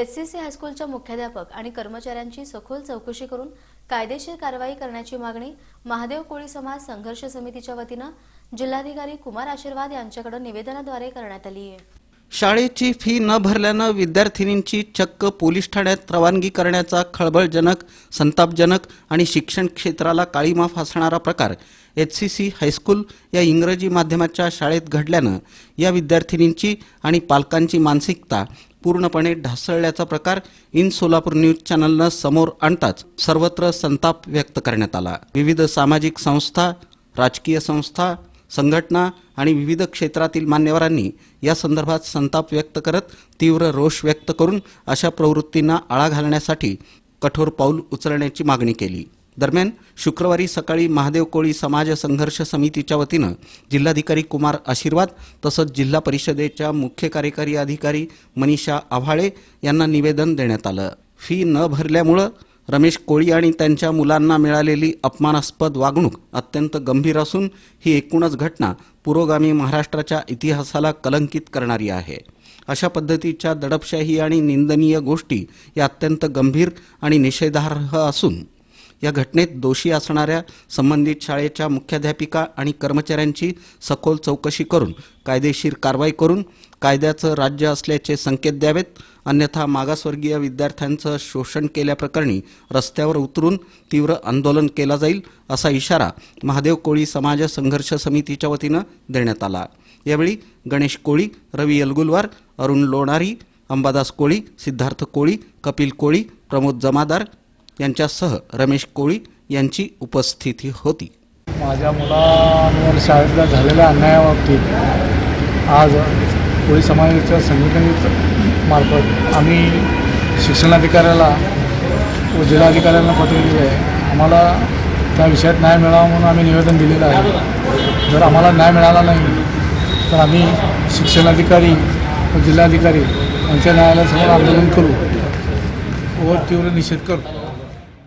S C C हायस्कूलच्या मुख्याध्यापक आणि कर्मचाऱ्यांची सखोल चौकशी करून कायदेशीर कारवाई करण्याची मागणी महादेव कोळी समाज संघर्ष समितीच्या वतीनं जिल्हाधिकारी कुमार आशीर्वाद यांच्याकडे निवेदनाद्वारे करण्यात आली आहे. शाळेची फी न भरल्यानं विद्यार्थिनींची चक्क पोलीस ठाण्यात रवानगी करण्याचा खळबळजनक संतापजनक आणि शिक्षण क्षेत्राला काळीमा असणारा प्रकार एच सी सी हायस्कूल या इंग्रजी माध्यमाच्या शाळेत घडल्यानं या विद्यार्थिनींची आणि पालकांची मानसिकता पूर्णपणे ढासळल्याचा प्रकार इन सोलापूर न्यूज चॅनलनं समोर आणताच सर्वत्र संताप व्यक्त करण्यात आला. विविध सामाजिक संस्था राजकीय संस्था संघटना आणि विविध क्षेत्रातील मान्यवरांनी या संदर्भात संताप व्यक्त करत तीव्र रोष व्यक्त करून अशा प्रवृत्तींना आळा घालण्यासाठी कठोर पाऊल उचलण्याची मागणी केली. दरम्यान शुक्रवारी सकाळी महादेव कोळी समाज संघर्ष समितीच्या वतीनं जिल्हाधिकारी कुमार आशीर्वाद तसंच जिल्हा परिषदेच्या मुख्य कार्यकारी अधिकारी मनीषा आव्हाळे यांना निवेदन देण्यात आलं. फी न भरल्यामुळं रमेश कोळी आणि त्यांच्या मुलांना मिळालेली अपमानास्पद वागणूक अत्यंत गंभीर असून ही एकूणच घटना पुरोगामी महाराष्ट्राच्या इतिहासाला कलंकित करणारी आहे. अशा पद्धतीच्या दडपशाही आणि निंदनीय गोष्टी या अत्यंत गंभीर आणि निषेधार्ह असून या घटनेत दोषी असणाऱ्या संबंधित शाळेच्या मुख्याध्यापिका आणि कर्मचाऱ्यांची सखोल चौकशी करून कायदेशीर कारवाई करून कायद्याचं राज्य असल्याचे संकेत द्यावेत. अन्यथा मागासवर्गीय विद्यार्थ्यांचं शोषण केल्याप्रकरणी रस्त्यावर उतरून तीव्र आंदोलन केला जाईल असा इशारा महादेव कोळी समाज संघर्ष समितीच्या वतीनं देण्यात आला. यावेळी गणेश कोळी रवी यलगुलवार अरुण लोणारी अंबादास कोळी सिद्धार्थ कोळी कपिल कोळी प्रमोद जमादार यांच्यासह रमेश कोळी यांची उपस्थिती होती. माझ्या मुलांवर शाळेतल्या झालेल्या अन्यायाबाबतीत आज कोळी समाजाच्या संघटनेमार्फत आम्ही शिक्षणाधिकाऱ्याला व जिल्हाधिकाऱ्यांना पत्र दिले आहे. आम्हाला त्या विषयात न्याय मिळावा म्हणून आम्ही निवेदन दिलेलं आहे. जर आम्हाला न्याय मिळाला नाही तर आम्ही शिक्षणाधिकारी व जिल्हाधिकारी यांच्या न्यायालयासमोर आंदोलन करू व तीव्र निषेध करू.